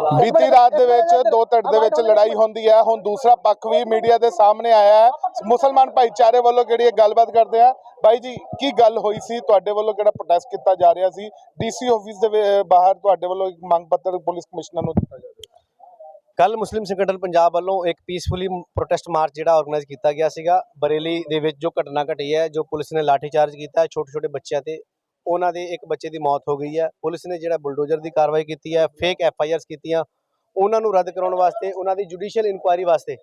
ਬੀਤੀ ਰਾਤ ਦੇ ਵਿੱਚ ਦੋ ਧਿਰ ਦੇ ਵਿੱਚ ਲੜਾਈ ਹੁੰਦੀ ਹੈ। ਹੁਣ ਦੂਸਰਾ ਪੱਖ ਵੀ ਮੀਡੀਆ ਦੇ ਸਾਹਮਣੇ ਆਇਆ ਹੈ। ਮੁਸਲਮਾਨ ਭਾਈਚਾਰੇ ਵੱਲੋਂ ਜਿਹੜੀ ਇਹ ਗੱਲਬਾਤ ਕਰਦੇ ਆ। ਬਾਈ ਜੀ, ਕੀ ਗੱਲ ਹੋਈ ਸੀ? ਤੁਹਾਡੇ ਵੱਲੋਂ ਕਿਹੜਾ ਪ੍ਰੋਟੈਸਟ ਕੀਤਾ ਜਾ ਰਿਹਾ ਸੀ? ਡੀਸੀ ਆਫਿਸ ਦੇ ਬਾਹਰ ਤੁਹਾਡੇ ਵੱਲੋਂ ਇੱਕ ਮੰਗ ਪੱਤਰ ਪੁਲਿਸ ਕਮਿਸ਼ਨਰ ਨੂੰ ਦਿੱਤਾ ਜਾ ਰਿਹਾ ਕੱਲ ਮੁਸਲਿਮ ਸੰਗਠਨ ਪੰਜਾਬ ਵੱਲੋਂ ਇੱਕ ਪੀਸਫੁਲੀ ਪ੍ਰੋਟੈਸਟ ਮਾਰਚ ਜਿਹੜਾ ਆਰਗੇਨਾਈਜ਼ ਕੀਤਾ ਗਿਆ ਸੀਗਾ। ਬਰੇਲੀ ਦੇ ਵਿੱਚ ਜੋ ਘਟਨਾ ਘਟੀ ਹੈ, ਜੋ ਪੁਲਿਸ ਨੇ ਲਾਠੀਚਾਰਜ ਕੀਤਾ ਛੋਟੇ ਛੋਟੇ ਬੱਚਿਆਂ ਤੇ ਉਹਨਾਂ ਦੇ ਇੱਕ ਬੱਚੇ ਦੀ ਮੌਤ ਹੋ ਗਈ ਹੈ। ਪੁਲਿਸ ਨੇ ਜਿਹੜਾ ਬੁਲਡੋਜ਼ਰ ਦੀ ਕਾਰਵਾਈ ਕੀਤੀ ਹੈ ਫੇਕ ਐਫ ਆਈ ਆਰਸ ਕੀਤੀਆਂ, ਉਹਨਾਂ ਨੂੰ ਰੱਦ ਕਰਾਉਣ ਵਾਸਤੇ, ਉਹਨਾਂ ਦੀ ਜੁਡੀਸ਼ੀਅਲ ਇਨਕੁਆਇਰੀ ਵਾਸਤੇ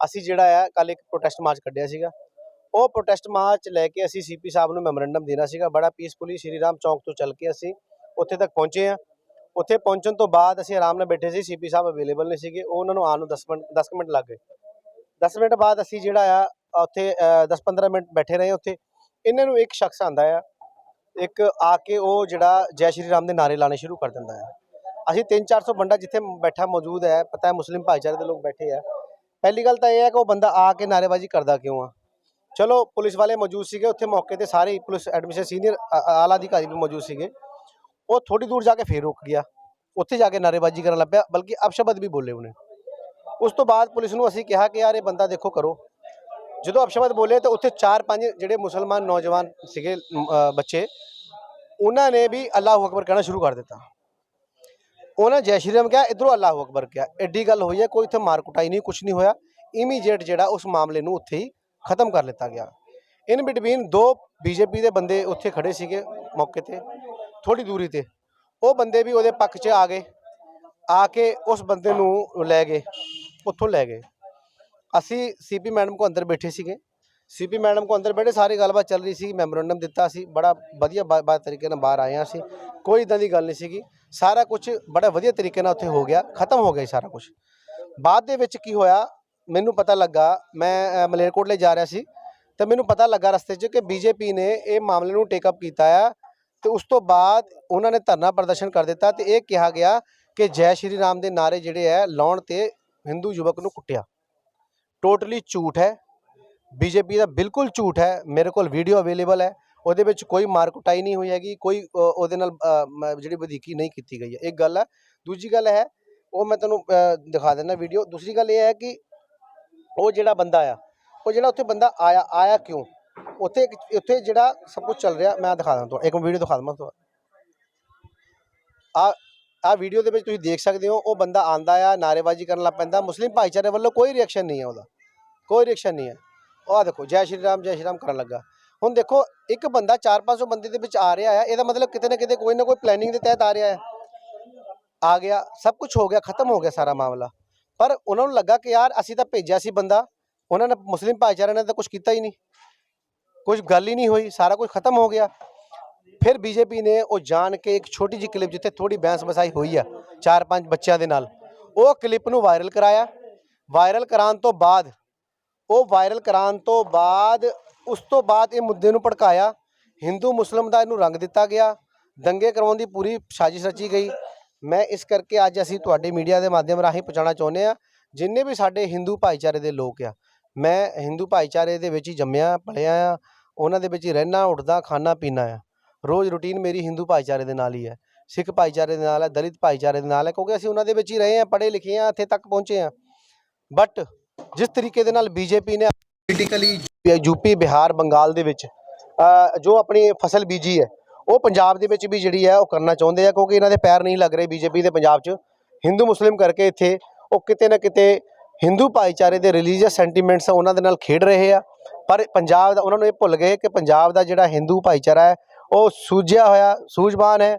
ਅਸੀਂ ਜਿਹੜਾ ਹੈ ਕੱਲ ਇੱਕ ਪ੍ਰੋਟੈਸਟ ਮਾਰਚ ਕੱਢਿਆ ਸੀਗਾ। ਉਹ ਪ੍ਰੋਟੈਸਟ ਮਾਰਚ ਲੈ ਕੇ ਅਸੀਂ ਸੀਪੀ ਸਾਹਿਬ ਨੂੰ ਮੈਮੋਰੈਂਡਮ ਦੇਣਾ ਸੀਗਾ। ਬੜਾ ਪੀਸਫੁਲੀ ਸ਼੍ਰੀ ਰਾਮ ਚੌਂਕ ਤੋਂ ਚੱਲ ਕੇ ਅਸੀਂ ਉੱਥੇ ਤੱਕ ਪਹੁੰਚੇ ਆ ਉੱਥੇ ਪਹੁੰਚਣ ਤੋਂ ਬਾਅਦ ਅਸੀਂ ਆਰਾਮ ਨਾਲ ਬੈਠੇ ਸੀ। ਸੀਪੀ ਸਾਹਿਬ ਅਵੇਲੇਬਲ ਨਹੀਂ ਸੀਗੇ। ਉਹ ਉਹਨਾਂ ਨੂੰ ਆਉਣ ਨੂੰ 10 ਮਿੰਟ 10 ਮਿੰਟ ਲੱਗ ਗਏ। 10 ਮਿੰਟ ਬਾਅਦ ਅਸੀਂ ਜਿਹੜਾ ਆ, ਉੱਥੇ 10-15 ਮਿੰਟ ਬੈਠੇ ਰਹੇ ਉੱਥੇ। ਇਹਨਾਂ ਨੂੰ ਇੱਕ ਸ਼ਖਸ ਆਂਦਾ ਆ ਇੱਕ ਆ ਕੇ ਉਹ ਜਿਹੜਾ ਜੈ ਸ਼੍ਰੀ ਰਾਮ ਦੇ ਨਾਰੇ ਲਾਣੇ ਸ਼ੁਰੂ ਕਰ ਦਿੰਦਾ ਆ ਅਸੀਂ 3-400 ਬੰਦਾ ਜਿੱਥੇ ਬੈਠਾ ਮੌਜੂਦ ਹੈ, ਪਤਾ ਹੈ ਮੁਸਲਿਮ ਭਾਈਚਾਰੇ ਦੇ ਲੋਕ ਬੈਠੇ ਆ ਪਹਿਲੀ ਗੱਲ ਤਾਂ ਇਹ ਹੈ ਕਿ ਉਹ ਬੰਦਾ ਆ ਕੇ ਨਾਰੇਬਾਜ਼ੀ ਕਰਦਾ ਕਿਉਂ ਆ? ਚਲੋ, ਪੁਲਿਸ ਵਾਲੇ ਮੌਜੂਦ ਸੀਗੇ, ਉੱਥੇ ਮੌਕੇ ਤੇ ਸਾਰੇ ਪੁਲਿਸ ਐਡਮਿਸ਼ਨ ਸੀਨੀਅਰ ਆਲਾ ਅਧਿਕਾਰੀ ਵੀ ਮੌਜੂਦ ਸੀਗੇ। ਉਹ ਥੋੜੀ ਦੂਰ ਜਾ ਕੇ ਫੇਰ ਰੁਕ ਗਿਆ। ਉੱਥੇ ਜਾ ਕੇ ਨਾਰੇਬਾਜ਼ੀ ਕਰਨ ਲੱਗ ਬਲਕਿ ਅਪਸ਼ਬਦ ਵੀ ਬੋਲੇ ਉਹਨੇ। ਉਸ ਤੋਂ ਬਾਅਦ ਪੁਲਿਸ ਨੂੰ ਅਸੀਂ ਕਿਹਾ ਕਿ ਯਾਰ ਇਹ ਬੰਦਾ ਦੇਖੋ ਕਰੋ। ਜਦੋਂ ਅਪਸ਼ਬਦ ਬੋਲੇ ਤਾਂ ਉੱਥੇ ਚਾਰ ਪੰਜ ਜਿਹੜੇ ਮੁਸਲਮਾਨ ਨੌਜਵਾਨ ਸੀਗੇ ਬੱਚੇ ਉਹਨਾਂ ਨੇ ਵੀ ਅੱਲਾਹੁ ਅਕਬਰ ਕਹਿਣਾ ਸ਼ੁਰੂ ਕਰ ਦਿੱਤਾ। ਉਹਨਾਂ ਜੈ ਸ਼੍ਰੀ ਰਾਮ ਕਿਹਾ, ਇਧਰੋਂ ਅੱਲਾਹੁ ਅਕਬਰ ਕਿਹਾ, ਐਡੀ ਗੱਲ ਹੋਈ ਹੈ, ਕੋਈ ਇੱਥੇ ਮਾਰ ਕੁਟਾਈ ਨਹੀਂ ਕੁਝ ਨਹੀਂ ਹੋਇਆ। ਇਮੀਡੀਏਟ ਜਿਹੜਾ ਉਸ ਮਾਮਲੇ ਨੂੰ ਉੱਥੇ ਹੀ ਖਤਮ ਕਰ ਲਿੱਤਾ ਗਿਆ। ਇਨ ਬਿਟਵੀਨ ਦੋ ਬੀਜੇਪੀ ਦੇ ਬੰਦੇ ਉੱਥੇ ਖੜੇ ਸੀਗੇ ਮੌਕੇ ਤੇ ਥੋੜੀ ਦੂਰੀ ਤੇ। ਉਹ ਬੰਦੇ ਵੀ ਉਹਦੇ ਪੱਖ 'ਚ ਆ ਗਏ। ਆ ਕੇ ਉਸ ਬੰਦੇ ਨੂੰ ਲੈ ਗਏ, ਉੱਥੋਂ ਲੈ ਗਏ। ਅਸੀਂ ਸੀਪੀ ਮੈਡਮ ਕੋ ਅੰਦਰ ਬੈਠੇ ਸੀਗੇ। ਸੀਪੀ ਮੈਡਮ ਕੋ ਅੰਦਰ ਬੈਠੇ ਸਾਰੀ ਗੱਲਬਾਤ ਚੱਲ ਰਹੀ ਸੀ ਮੈਮੋਰੰਡਮ ਦਿੱਤਾ ਸੀ ਬੜਾ ਵਧੀਆ ਬਾ- ਬਾ ਤਰੀਕੇ ਨਾਲ ਬਾਹਰ ਆਇਆ ਸੀ। ਕੋਈ ਇਦਾਂ ਦੀ ਗੱਲ ਨਹੀਂ ਸੀਗੀ। ਸਾਰਾ ਕੁਝ ਬੜਾ ਵਧੀਆ ਤਰੀਕੇ ਨਾਲ ਉੱਥੇ ਹੋ ਗਿਆ ਖਤਮ ਹੋ ਗਿਆ ਸਾਰਾ ਕੁਝ ਬਾਅਦ ਦੇ ਵਿੱਚ ਕੀ ਹੋਇਆ ਮੈਨੂੰ ਪਤਾ ਲੱਗਾ ਮੈਂ ਅ, ਮਲੇਰਕੋਟਲੇ ਜਾ ਰਿਹਾ ਸੀ ਤੇ ਮੈਨੂੰ ਪਤਾ ਲੱਗਾ ਰਸਤੇ 'ਚ ਕਿ ਬੀਜੇਪੀ ਨੇ ਇਹ ਮਾਮਲੇ ਨੂੰ ਟੇਕ ਅਪ ਕੀਤਾ ਆ ਤੇ ਉਸ ਤੋਂ ਬਾਅਦ ਉਹਨਾਂ ਨੇ ਧਰਨਾ ਪ੍ਰਦਰਸ਼ਨ ਕਰ ਦਿੱਤਾ ਤੇ ਇਹ ਕਿਹਾ ਗਿਆ ਕਿ ਜੈ ਸ਼੍ਰੀ ਰਾਮ ਦੇ ਨਾਰੇ ਜਿਹੜੇ ਹੈ ਲਾਉਣ ਤੇ ਹਿੰਦੂ ਯੁਵਕ ਨੂੰ ਕੁੱਟਿਆ। ਟੋਟਲੀ ਝੂਠ ਹੈ। ਬੀਜੇਪੀ ਦਾ ਬਿਲਕੁਲ ਝੂਠ ਹੈ, ਮੇਰੇ ਕੋਲ ਵੀਡੀਓ ਅਵੇਲੇਬਲ ਹੈ, ਉਹਦੇ ਵਿੱਚ ਕੋਈ ਮਾਰ ਕੁਟਾਈ ਨਹੀਂ ਹੋਈ ਹੈਗੀ, ਕੋਈ ਉਹਦੇ ਨਾਲ ਜਿਹੜੀ ਵਧੀਕੀ ਨਹੀਂ ਕੀਤੀ ਗਈ ਹੈ। ਇੱਕ ਗੱਲ ਹੈ। ਦੂਜੀ ਗੱਲ ਹੈ, ਉਹ ਮੈਂ ਤੁਹਾਨੂੰ ਦਿਖਾ ਦਿੰਦਾ ਵੀਡੀਓ ਦੂਸਰੀ ਗੱਲ ਇਹ ਹੈ ਕਿ ਉਹ ਜਿਹੜਾ ਬੰਦਾ ਆ, ਉਹ ਜਿਹੜਾ ਉੱਥੇ ਬੰਦਾ ਆਇਆ ਆਇਆ ਕਿਉਂ? ਉੱਥੇ ਇੱਕ- ਉੱਥੇ ਜਿਹੜਾ ਸਭ ਕੁਝ ਚੱਲ ਰਿਹਾ, ਮੈਂ ਦਿਖਾ ਦਾਂ ਤੁਹਾਨੂੰ। ਇੱਕ ਵੀਡੀਓ ਦਿਖਾ ਦਵਾਂ ਤੁਹਾਨੂੰ। ਆ ਆ ਵੀਡੀਓ ਦੇ ਵਿੱਚ ਤੁਸੀਂ ਦੇਖ ਸਕਦੇ ਹੋ, ਉਹ ਬੰਦਾ ਆਂਦਾ ਆ ਨਾਰੇਬਾਜ਼ੀ ਕਰਨ ਲੱਗ ਪੈਂਦਾ। ਮੁਸਲਿਮ ਭਾਈਚਾਰੇ ਵੱਲੋਂ ਕੋਈ ਰਿਐਕਸ਼ਨ ਨਹੀਂ ਹੈ ਉਹਦਾ। ਕੋਈ ਰਿਐਕਸ਼ਨ ਨਹੀਂ ਹੈ। ਆਹ ਦੇਖੋ, ਜੈ ਸ਼੍ਰੀ ਰਾਮ, ਜੈ ਸ਼੍ਰੀ ਰਾਮ ਕਰਨ ਲੱਗਾ। ਹੁਣ ਦੇਖੋ, ਇੱਕ ਬੰਦਾ 4-500 ਬੰਦੇ ਦੇ ਵਿੱਚ ਆ ਰਿਹਾ ਹੈ ਇਹਦਾ ਮਤਲਬ ਕਿਤੇ ਨਾ ਕਿਤੇ ਕੋਈ ਨਾ ਕੋਈ ਪਲੈਨਿੰਗ ਦੇ ਤਹਿਤ ਆ ਰਿਹਾ ਹੈ ਆ ਗਿਆ, ਸਭ ਕੁਝ ਹੋ ਗਿਆ, ਖਤਮ ਹੋ ਗਿਆ ਸਾਰਾ ਮਾਮਲਾ। ਪਰ ਉਹਨਾਂ ਨੂੰ ਲੱਗਾ ਕਿ ਯਾਰ, ਅਸੀਂ ਤਾਂ ਭੇਜਿਆ ਸੀ ਬੰਦਾ, ਉਹਨਾਂ ਨੇ ਮੁਸਲਿਮ ਭਾਈਚਾਰੇ ਨੇ ਤਾਂ ਕੁਝ ਕੀਤਾ ਹੀ ਨਹੀਂ। ਕੁਝ ਗੱਲ ਹੀ ਨਹੀਂ ਹੋਈ, ਸਾਰਾ ਕੁਝ ਖਤਮ ਹੋ ਗਿਆ। ਫਿਰ ਬੀਜੇਪੀ ਨੇ ਉਹ ਜਾਣ ਕੇ ਇੱਕ ਛੋਟੀ ਜਿਹੀ ਕਲਿੱਪ ਜਿੱਥੇ ਥੋੜੀ ਬੈਂਸ ਬਸਾਈ ਹੋਈ ਆ, ਚਾਰ ਪੰਜ ਬੱਚਿਆਂ ਦੇ ਨਾਲ, ਉਹ ਕਲਿੱਪ ਨੂੰ ਵਾਇਰਲ ਕਰਾਇਆ। ਵਾਇਰਲ ਕਰਾਉਣ ਤੋਂ ਬਾਅਦ ਉਹ ਵਾਇਰਲ ਕਰਾਉਣ ਤੋਂ ਬਾਅਦ, ਉਸ ਤੋਂ ਬਾਅਦ ਇਹ ਮੁੱਦੇ ਨੂੰ ਭੜਕਾਇਆ। ਹਿੰਦੂ, ਮੁਸਲਮ ਦਾ ਇਹਨੂੰ ਰੰਗ ਦਿੱਤਾ ਗਿਆ। ਦੰਗੇ ਕਰਵਾਉਣ ਦੀ ਪੂਰੀ ਸਾਜ਼ਿਸ਼ ਰਚੀ ਗਈ। ਮੈਂ ਇਸ ਕਰਕੇ ਅੱਜ ਅਸੀਂ ਤੁਹਾਡੇ ਮੀਡੀਆ ਦੇ ਮਾਧਿਅਮ ਰਾਹੀਂ ਪਹੁੰਚਾਉਣਾ ਚਾਹੁੰਦੇ ਆ ਜਿੰਨੇ ਵੀ ਸਾਡੇ ਹਿੰਦੂ ਭਾਈਚਾਰੇ ਦੇ ਲੋਕ ਆ, ਮੈਂ ਹਿੰਦੂ ਭਾਈਚਾਰੇ ਦੇ ਵਿੱਚ ਹੀ ਜੰਮਿਆ ਪਲਿਆ ਆ, ਉਹਨਾਂ ਦੇ ਵਿੱਚ ਹੀ ਰਹਿਣਾ ਉੱਠਦਾ ਖਾਣਾ ਪੀਣਾ ਆ। ਰੋਜ਼ ਰੁਟੀਨ ਮੇਰੀ ਹਿੰਦੂ ਭਾਈਚਾਰੇ ਦੇ ਨਾਲ ਹੀ ਹੈ। ਸਿੱਖ ਭਾਈਚਾਰੇ ਦੇ ਨਾਲ ਹੈ, ਦਲਿਤ ਭਾਈਚਾਰੇ ਦੇ ਨਾਲ ਹੈ, ਕਿਉਂਕਿ ਅਸੀਂ ਉਹਨਾਂ ਦੇ ਵਿੱਚ ਹੀ ਰਹੇ ਹਾਂ, ਪੜ੍ਹੇ ਲਿਖੇ ਹਾਂ, ਇੱਥੇ ਤੱਕ ਪਹੁੰਚੇ ਹਾਂ। ਬਟ ਜਿਸ ਤਰੀਕੇ ਦੇ ਨਾਲ ਬੀਜੇਪੀ ਨੇ ਪੋਲੀਟੀਕਲੀ ਯੂਪੀ ਬਿਹਾਰ, ਬੰਗਾਲ ਦੇ ਵਿੱਚ ਜੋ ਆਪਣੀ ਫਸਲ ਬੀਜੀ ਹੈ, ਉਹ ਪੰਜਾਬ ਦੇ ਵਿੱਚ ਵੀ ਜਿਹੜੀ ਹੈ, ਉਹ ਕਰਨਾ ਚਾਹੁੰਦੇ ਆ, ਕਿਉਂਕਿ ਇਹਨਾਂ ਦੇ ਪੈਰ ਨਹੀਂ ਲੱਗ ਰਹੇ ਬੀਜੇਪੀ ਦੇ ਪੰਜਾਬ 'ਚ। ਹਿੰਦੂ, ਮੁਸਲਿਮ ਕਰਕੇ ਇੱਥੇ ਉਹ ਕਿਤੇ ਨਾ ਕਿਤੇ ਹਿੰਦੂ ਭਾਈਚਾਰੇ ਦੇ ਰਿਲੀਜੀਅਸ ਸੈਂਟੀਮੈਂਟਸ ਉਹਨਾਂ ਦੇ ਨਾਲ ਖੇਡ ਰਹੇ ਆ। ਪਰ ਪੰਜਾਬ ਦਾ, ਉਹਨਾਂ ਨੂੰ ਇਹ ਭੁੱਲ ਗਏ ਕਿ ਪੰਜਾਬ ਦਾ ਜਿਹੜਾ ਹਿੰਦੂ ਭਾਈਚਾਰਾ ਹੈ, ਉਹ ਸੂਝਿਆ ਹੋਇਆ, ਸੂਝਵਾਨ ਹੈ,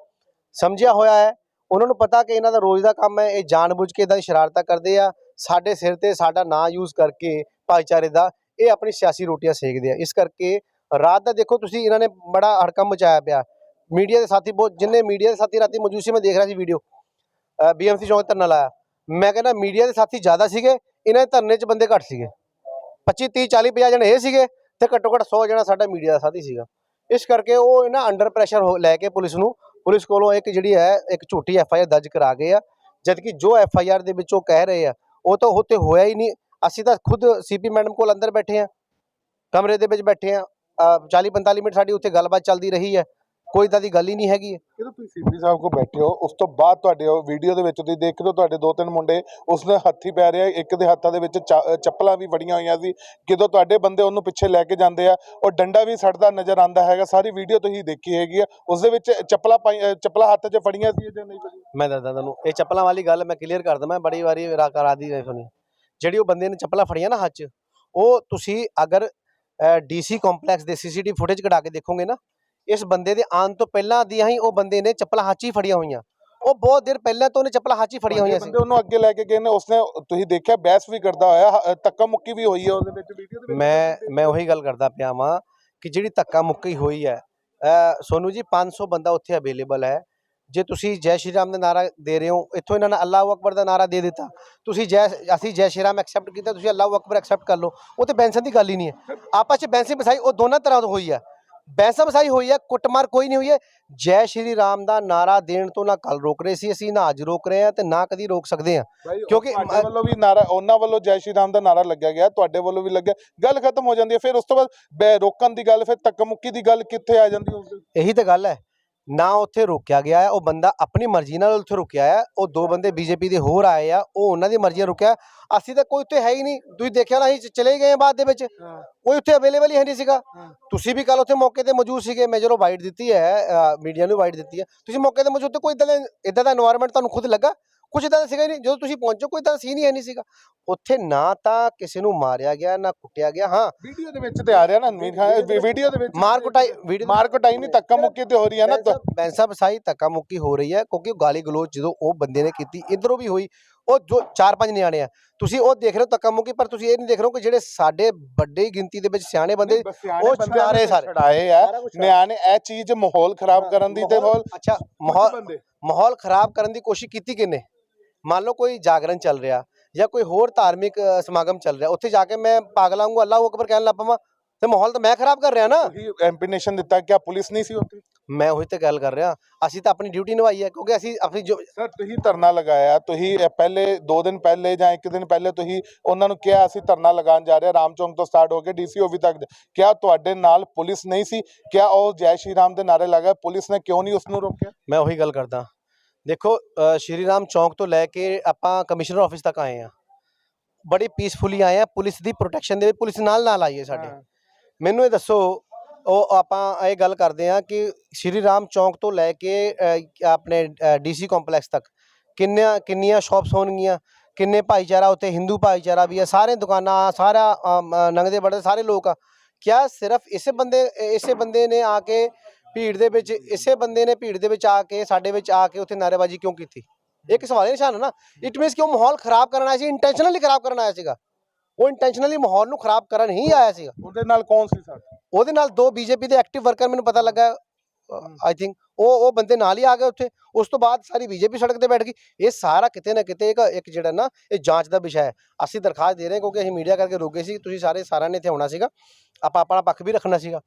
ਸਮਝਿਆ ਹੋਇਆ ਹੈ। ਉਹਨਾਂ ਨੂੰ ਪਤਾ ਕਿ ਇਹਨਾਂ ਦਾ ਰੋਜ਼ ਦਾ ਕੰਮ ਹੈ, ਇਹ ਜਾਣਬੁੱਝ ਕੇ ਇਦਾਂ ਸ਼ਰਾਰਤਾਂ ਕਰਦੇ ਆ। ਸਾਡੇ ਸਿਰ ਤੇ ਸਾਡਾ ਨਾਂ ਯੂਜ਼ ਕਰਕੇ ਭਾਈਚਾਰੇ ਦਾ ਇਹ ਆਪਣੀ ਸਿਆਸੀ ਰੋਟੀਆਂ ਸੇਕਦੇ ਆ। ਇਸ ਕਰਕੇ ਰਾਤ ਦਾ ਦੇਖੋ ਤੁਸੀਂ ਇਹਨਾਂ ਨੇ ਬੜਾ ਹੜਕਮ ਮਚਾਇਆ ਪਿਆ। ਮੀਡੀਆ ਦੇ ਸਾਥੀ ਬਹੁਤ, ਜਿੰਨੇ ਮੀਡੀਆ ਦੇ ਸਾਥੀ ਰਾਤੀ ਮੌਜੂਦ ਸੀ, ਮੈਂ ਦੇਖ ਰਿਹਾ ਸੀ ਵੀਡੀਓ ਬੀਐਮਸੀ ਚੌਂਕ ਧਰਨਾ ਲਾਇਆ। ਮੈਂ ਕਹਿੰਦਾ ਮੀਡੀਆ ਦੇ ਸਾਥੀ ਜ਼ਿਆਦਾ ਸੀਗੇ, ਇਹਨਾਂ ਦੇ ਧਰਨੇ 'ਚ ਬੰਦੇ ਘੱਟ ਸੀਗੇ। 25 30 40 50 ਜਣੇ ਇਹ ਸੀਗੇ ਤੇ ਘੱਟੋ ਘੱਟ 100 ਜਣਾ ਸਾਡਾ ਮੀਡੀਆ ਦਾ ਸਾਥੀ ਸੀਗਾ। ਇਸ ਕਰਕੇ ਉਹ ਇਹਨਾਂ ਅੰਡਰ ਪ੍ਰੈਸ਼ਰ ਲੈ ਕੇ ਪੁਲਿਸ ਨੂੰ, ਪੁਲਿਸ ਕੋਲੋਂ ਇੱਕ ਜਿਹੜੀ ਹੈ, ਇੱਕ ਝੂਠੀ ਐਫ ਆਈ ਆਰ ਦਰਜ ਕਰਾ ਗਏ ਆ। ਜਦਕਿ ਜੋ ਐਫ ਆਈ ਆਰ ਦੇ ਵਿੱਚ ਉਹ ਕਹਿ ਰਹੇ ਆ ਉਹ ਤਾਂ ਉੱਤੇ ਹੋਇਆ ਹੀ ਨਹੀਂ। ਅਸੀਂ ਤਾਂ ਖੁਦ ਸੀਪੀ ਮੈਡਮ ਕੋਲ ਅੰਦਰ ਬੈਠੇ ਆ ਕਮਰੇ ਦੇ ਵਿੱਚ ਬੈਠੇ ਆ 40 45 ਮਿੰਟ ਸਾਡੀ ਉੱਥੇ ਗੱਲਬਾਤ ਚੱਲਦੀ ਰਹੀ ਹੈ। ਕੋਈ ਤਾਂ ਦੀ ਗੱਲ ਹੀ ਨਹੀਂ ਹੈਗੀ। ਜਦੋਂ ਤੁਸੀਂ ਸੀਪੀ ਸਾਹਿਬ ਕੋ ਬੈਠੇ ਹੋ ਉਸ ਤੋਂ ਬਾਅਦ ਤੁਹਾਡੇ ਉਹ ਵੀਡੀਓ ਦੇ ਵਿੱਚ ਤੁਸੀਂ ਦੇਖ ਰਹੇ ਹੋ ਤੁਹਾਡੇ ਦੋ ਤਿੰਨ ਮੁੰਡੇ ਉਸਨੇ ਹੱਥੀ ਪੈ ਰਿਹਾ ਇੱਕ ਦੇ ਹੱਥਾਂ ਦੇ ਵਿੱਚ ਚੱਪਲਾਂ ਵੀ ਫੜੀਆਂ ਹੋਈਆਂ ਸੀ ਜਦੋਂ ਤੁਹਾਡੇ ਬੰਦੇ ਉਹਨੂੰ ਪਿੱਛੇ ਲੈ ਕੇ ਜਾਂਦੇ ਆ ਉਹ ਡੰਡਾ ਵੀ ਸੜਦਾ ਨਜ਼ਰ ਆਉਂਦਾ ਹੈਗਾ ਸਾਰੀ ਵੀਡੀਓ ਤੁਸੀਂ ਦੇਖੀ ਹੈਗੀ ਆ ਉਸ ਦੇ ਵਿੱਚ ਚੱਪਲਾਂ ਚੱਪਲਾਂ ਹੱਥ 'ਚ ਫੜੀਆਂ ਸੀ ਜਾਂ ਨਹੀਂ ਮੈਂ ਦੱਸਦਾ ਤੁਹਾਨੂੰ ਇਹ ਚੱਪਲਾਂ ਵਾਲੀ ਗੱਲ ਮੈਂ ਕਲੀਅਰ ਕਰ ਦਵਾਂ ਬੜੀ ਵਾਰੀ ਰਾ ਕਰਾ ਦੀ ਰਹੀ ਸੁਣੀ ਜਿਹੜੀ ਉਹ ਬੰਦੇ ਨੇ ਚੱਪਲਾਂ ਫੜੀਆਂ ਨਾ ਹੱਥ 'ਚ ਉਹ ਤੁਸੀਂ ਅਗਰ ਡੀਸੀ ਕੰਪਲੈਕਸ ਦੇ ਸੀਸੀਟੀਵੀ ਫੁਟੇਜ ਕਢਾ ਕੇ ਦੇਖੋਗੇ ਨਾ ਇਸ ਬੰਦੇ ਦੇ ਆਉਣ ਤੋਂ ਪਹਿਲਾਂ ਦੀਆਂ ਹੀ ਉਹ ਬੰਦੇ ਨੇ ਚੱਪਲਾਂ ਹੱਥ 'ਚ ਹੀ ਫੜੀਆਂ ਹੋਈਆਂ। ਉਹ ਬਹੁਤ ਦੇਰ ਪਹਿਲਾਂ ਤੋਂ ਉਹਨੇ ਚੱਪਲਾਂ ਹੱਥ 'ਚ ਹੀ ਫੜੀਆਂ ਹੋਈਆਂ ਸੀ। ਬੰਦੇ ਉਹਨੂੰ ਅੱਗੇ ਲੈ ਕੇ ਗਏ ਨੇ ਉਸਨੇ ਤੁਸੀਂ ਦੇਖਿਆ ਬਹਿਸ ਵੀ ਕਰਦਾ ਹੋਇਆ ਤੱਕਾ ਮੁੱਕੀ ਵੀ ਹੋਈ ਹੈ ਉਹਦੇ ਵਿੱਚ ਵੀਡੀਓ ਦੇ ਵਿੱਚ। ਮੈਂ ਮੈਂ ਉਹੀ ਗੱਲ ਕਰਦਾ ਪਿਆ ਵਾਂ ਕਿ ਜਿਹੜੀ ਧੱਕਾ ਮੁੱਕੀ ਹੋਈ ਹੈ ਸੋਨੂ ਜੀ 500 ਬੰਦਾ ਉੱਥੇ ਅਵੇਲੇਬਲ ਹੈ। ਜੇ ਤੁਸੀਂ ਜੈ ਸ਼੍ਰੀ ਰਾਮ ਦਾ ਨਾਰਾ ਦੇ ਰਹੇ ਹੋ ਇੱਥੋਂ ਇਹਨਾਂ ਨੇ ਅੱਲਾਹੁ ਅਕਬਰ ਦਾ ਨਾਰਾ ਦੇ ਦਿੱਤਾ। ਤੁਸੀਂ ਜੈ ਅਸੀਂ ਜੈ ਸ਼੍ਰੀ ਰਾਮ ਐਕਸੈਪਟ ਕੀਤਾ ਤੁਸੀਂ ਅੱਲਾਹੁ ਅਕਬਰ ਐਕਸੈਪਟ ਕਰ ਲਓ। ਉਹ ਤੇ ਬੈਂਸਨ ਦੀ ਗੱਲ ਹੀ ਨਹੀਂ ਹੈ। ਆਪਸ ਚ ਬੈਂਸੀ ਬਸਾਈ ਉਹ ਦੋਨਾਂ ਤਰ੍ਹਾਂ ਹੋਈ ਹੈ। ਬੈਂਸਾ ਬਸਾਈ ਹੋਈ ਹੈ ਕੁੱਟਮਾਰ ਕੋਈ ਨਹੀਂ ਹੋਈ ਹੈ। ਜੈ ਸ਼੍ਰੀ ਰਾਮ ਦਾ ਨਾਰਾ ਦੇਣ ਤੋਂ ਨਾ ਕੱਲ ਰੋਕ ਰਹੇ ਸੀ ਅਸੀਂ ਨਾ ਅੱਜ ਰੋਕ ਰਹੇ ਹਾਂ ਤੇ ਨਾ ਕਦੀ ਰੋਕ ਸਕਦੇ ਹਾਂ। ਕਿਉਂਕਿ ਮ- ਵੱਲੋਂ ਵੀ ਨਾਰਾ ਉਹਨਾਂ ਵੱਲੋਂ ਜੈ ਸ਼੍ਰੀ ਰਾਮ ਦਾ ਨਾਰਾ ਲੱਗਿਆ ਗਿਆ ਤੁਹਾਡੇ ਵੱਲੋਂ ਵੀ ਲੱਗਿਆ। ਗੱਲ ਖਤਮ ਹੋ ਜਾਂਦੀ ਹੈ ਫਿਰ ਉਸ ਤੋਂ ਬਾਅਦ ਰੋਕਣ ਦੀ ਗੱਲ ਫਿਰ ਧੱਕਾ ਮੁੱਕੀ ਦੀ ਗੱਲ ਕਿੱਥੇ ਆ ਜਾਂਦੀ ਦੇ ਇਹੀ ਤਾਂ ਗੱਲ ਹੈ। ਨਾ ਉੱਥੇ ਰੋਕਿਆ ਗਿਆ ਹੈ ਉਹ ਬੰਦਾ ਆਪਣੀ ਮਰਜ਼ੀ ਨਾਲ ਉੱਥੇ ਰੁਕਿਆ ਹੈ ਉਹ ਦੋ ਬੰਦੇ ਬੀਜੇਪੀ ਦੇ ਹੋਰ ਆਏ ਆ ਉਹ ਉਹਨਾਂ ਦੀ ਮਰਜ਼ੀ ਨਾਲ ਰੁਕਿਆ ਅਸੀਂ ਤਾਂ ਕੋਈ ਉੱਥੇ ਹੈ ਹੀ ਨਹੀਂ ਤੁਸੀਂ ਦੇਖਿਆ ਨਾ ਅਸੀਂ ਚਲੇ ਗਏ ਬਾਅਦ ਦੇ ਵਿੱਚ। ਕੋਈ ਉੱਥੇ ਅਵੇਲੇਬਲ ਹੀ ਹੈ ਨਹੀਂ ਸੀਗਾ। ਤੁਸੀਂ ਵੀ ਕੱਲ ਉੱਥੇ ਮੌਕੇ ਤੇ ਮੌਜੂਦ ਸੀਗੇ ਮੈਂ ਜਦੋਂ ਵਾਈਟ ਦਿੱਤੀ ਹੈ ਮੀਡੀਆ ਨੂੰ ਵਾਈਟ ਦਿੱਤੀ ਹੈ। ਤੁਸੀਂ ਮੌਕੇ ਤੇ ਮੌਜੂਦ ਤੇ ਕੋਈ ਇਦਾਂ ਦਾ ਇਦਾਂ ਦਾ এনवायरमेंट ਤੁਹਾਨੂੰ ਖੁਦ ਲੱਗਾ? ਕੁਝ ਇਦਾਂ ਦਾ ਸੀਗਾ ਹੀ ਨਹੀਂ ਜਦੋਂ ਤੁਸੀਂ ਪਹੁੰਚੋ ਕੋਈ ਦਾ ਸੀਨ ਹੀ ਹੈ ਨਹੀਂ ਸੀਗਾ। ਉੱਥੇ ਨਾ ਤਾਂ ਕਿਸੇ ਨੂੰ ਮਾਰਿਆ ਗਿਆ ਨਾ ਕੁੱਟਿਆ ਗਿਆ ਹਾਂ। ਵੀਡੀਓ ਦੇ ਵਿੱਚ ਤੇ ਆ ਰਿਹਾ ਨਾ ਅਨਵੀਰ ਖਾਨ ਵੀਡੀਓ ਦੇ ਵਿੱਚ ਮਾਰ ਕੁਟਾਈ ਵੀਡੀਓ ਮਾਰ ਕੁਟਾਈ ਨਹੀਂ ਧੱਕਾ ਮੁੱਕੀ ਤੇ ਹੋ ਰਹੀ ਹੈ ਨਾ ਤਾਂ- ਬੈਂਸਾ ਬਸਾਈ ਧੱਕਾ ਮੁੱਕੀ ਹੋ ਰਹੀ ਹੈ ਕਿਉਂਕਿ ਉਹ ਗਾਲੀ ਗਲੋਚ ਜਦੋਂ ਉਹ ਬੰਦੇ ਨੇ ਕੀਤੀ ਇਧਰੋਂ ਵੀ ਹੋਈ ਉਹ ਜੋ ਚਾਰ ਪੰਜ ਨਿਆਣੇ ਆ। ਤੁਸੀਂ ਉਹ ਦੇਖ ਰਹੇ ਹੋ ਧੱਕਾ ਮੁੱਕੀ ਪਰ ਤੁਸੀਂ ਇਹ ਨਹੀਂ ਦੇਖ ਰਹੇ ਹੋ ਕਿ ਜਿਹੜੇ ਸਾਡੇ ਵੱਡੇ ਗਿਣਤੀ ਦੇ ਵਿੱਚ ਸਿਆਣੇ ਬੰਦੇ ਉਹ ਛੁਡਾ ਰਹੇ ਸਾਰੇ। ਛੁਡਾਏ ਆ। ਨਿਆਣੇ ਇਹ ਚੀਜ਼ ਮਾਹੌਲ ਖਰਾਬ ਕਰਨ ਦੀ ਤੇ ਮਾਹੌਲ ਅੱਛਾ ਮਾਹੌਲ ਮਾਹੌਲ ਖਰਾਬ ਕਰਨ ਦੀ ਕੋਸ਼ਿਸ਼ ਕੀਤੀ ਕਿਨੇ ਮੰਨ ਲਓ ਕੋਈ ਜਾਗਰਣ ਚੱਲ ਰਿਹਾ ਜਾਂ ਕੋਈ ਹੋਰ ਧਾਰਮਿਕ ਸਮਾਗਮ ਚੱਲ ਰਿਹਾ ਉੱਥੇ ਜਾ ਕੇ ਮੈਂ ਪਾਗਲਾਂ ਵਾਂਗੂ ਅੱਲਾਹੁ ਅਕਬਰ ਕਹਿਣ ਲੱਗ ਪਵਾਂ ਤੇ ਮਾਹੌਲ ਤਾਂ ਮੈਂ ਖਰਾਬ ਕਰ ਰਿਹਾ ਨਾ। ਤੁਸੀਂ ਐਮਪੀਨੇਸ਼ਨ ਦਿੱਤਾ ਕਿ ਪੁਲਿਸ ਨਹੀਂ ਸੀ ਉੱਥੇ। ਮੈਂ ਉਹੀ ਤੇ ਗੱਲ ਕਰ ਰਿਹਾ ਅਸੀਂ ਤਾਂ ਆਪਣੀ ਡਿਊਟੀ ਨਿਭਾਈ ਹੈ ਕਿਉਂਕਿ ਅਸੀਂ ਆਪਣੀ ਜੋ ਸਰ ਤੁਸੀਂ ਧਰਨਾ ਲਗਾਇਆ ਤੁਸੀਂ ਪਹਿਲੇ 2 ਦਿਨ ਪਹਿਲੇ ਜਾਂ 1 ਦਿਨ ਪਹਿਲੇ ਤੁਸੀਂ ਉਹਨਾਂ ਨੂੰ ਕਿਹਾ ਅਸੀਂ ਧਰਨਾ ਲਗਾਉਣ ਜਾ ਰਹੇ ਹਾਂ ਰਾਮ ਚੌਂਕ ਤੋਂ ਸਟਾਰਟ ਹੋ ਕੇ ਡੀਸੀ ਵੀ ਤੱਕ ਕਿਆ ਤੁਹਾਡੇ ਨਾਲ ਪੁਲਿਸ ਨਹੀਂ ਸੀ ਕਿਆ ਉਹ ਜੈ ਸ਼੍ਰੀ ਰਾਮ ਦੇ ਨਾਰੇ ਲਗਾਏ ਪੁਲਿਸ ਨੇ ਕਿਉਂ ਨਹੀਂ ਉਸ ਨੂੰ ਰੋਕਿਆ? ਮੈਂ ਉਹੀ ਗੱਲ ਕਰਦਾ ਦੇਖੋ ਸ਼੍ਰੀ ਰਾਮ ਚੌਂਕ ਤੋਂ ਲੈ ਕੇ ਆਪਾਂ ਕਮਿਸ਼ਨਰ ਆਫਿਸ ਤੱਕ ਆਏ ਆ ਬੜੀ ਪੀਸਫੁਲੀ ਆਏ ਆ ਪੁਲਿਸ ਦੀ ਪ੍ਰੋਟੈਕਸ਼ਨ ਦੇ ਵਿੱਚ ਪੁਲਿਸ ਨਾਲ ਨਾਲ ਆਈ ਹੈ ਸਾਡੇ। ਮੈਨੂੰ ਇਹ ਦੱਸੋ ਉਹ ਆਪਾਂ ਇਹ ਗੱਲ ਕਰਦੇ ਆ ਕਿ ਸ਼੍ਰੀ ਰਾਮ ਚੌਂਕ ਤੋਂ ਲੈ ਕੇ ਆਪਣੇ ਡੀਸੀ ਕੰਪਲੈਕਸ ਤੱਕ ਕਿੰਨੀਆਂ ਕਿੰਨੀਆਂ ਸ਼ਾਪਸ ਹੋਣਗੀਆਂ ਕਿੰਨੇ ਭਾਈਚਾਰਾ ਉੱਤੇ ਹਿੰਦੂ ਭਾਈਚਾਰਾ ਵੀ ਹੈ ਸਾਰੇ ਦੁਕਾਨਾਂ ਸਾਰਾ ਨੰਗਦੇ ਬੜੇ ਸਾਰੇ ਲੋਕ ਆ। ਕਿਆ ਸਿਰਫ ਇਸੇ ਬੰਦੇ ਇਸੇ ਬੰਦੇ ਨੇ ਆ ਕੇ ਭੀੜ ਦੇ ਵਿੱਚ ਇਸੇ ਬੰਦੇ ਨੇ ਭੀੜ ਦੇ ਵਿੱਚ ਆ ਕੇ ਸਾਡੇ ਵਿੱਚ ਆ ਕੇ ਉੱਥੇ ਨਾਅਰੇਬਾਜ਼ੀ ਕਿਉਂ ਕੀਤੀ? ਇੱਕ ਸਵਾਲ ਹੀ ਨਿਸ਼ਾਨ ਹੈ ਨਾ ਇਟ ਮੀਨਸ ਕਿ ਉਹ ਮਾਹੌਲ ਖਰਾਬ ਕਰਨ ਆਇਆ ਸੀ ਇੰਟੈਂਸ਼ਨਲੀ ਖਰਾਬ ਕਰਨ ਆਇਆ ਸੀਗਾ। ਉਹ ਇੰਟੈਂਸ਼ਨਲੀ ਮਾਹੌਲ ਨੂੰ ਖਰਾਬ ਕਰਨ ਹੀ ਆਇਆ ਸੀਗਾ। ਉਹਦੇ ਨਾਲ ਕੌਣ ਸੀ ਸਰ? ਉਹਦੇ ਨਾਲ ਦੋ ਬੀਜੇਪੀ ਦੇ ਐਕਟਿਵ ਵਰਕਰ ਮੈਨੂੰ ਪਤਾ ਲੱਗਾ ਆਈ ਥਿੰਕ ਉਹ ਉਹ ਬੰਦੇ ਨਾਲ ਹੀ ਆ ਗਏ ਉੱਥੇ। ਉਸ ਤੋਂ ਬਾਅਦ ਸਾਰੀ ਬੀਜੇਪੀ ਸੜਕ ਤੇ ਬੈਠ ਗਈ। ਇਹ ਸਾਰਾ ਕਿਤੇ ਨਾ ਕਿਤੇ ਇੱਕ ਇੱਕ ਜਿਹੜਾ ਨਾ ਇਹ ਜਾਂਚ ਦਾ ਵਿਸ਼ਾ ਹੈ। ਅਸੀਂ ਦਰਖਾਸਤ ਦੇ ਰਹੇ ਕਿਉਂਕਿ ਅਸੀਂ ਮੀਡੀਆ ਕਰਕੇ ਰੁਕੇ ਸੀ ਤੁਸੀਂ ਸਾਰੇ ਸਾਰਿਆਂ ਨੇ ਇੱਥੇ ਆਉਣਾ ਸੀਗਾ। ਆਪਾਂ ਆਪਣਾ ਪੱਖ ਵੀ ਰੱਖਣਾ ਸੀਗਾ।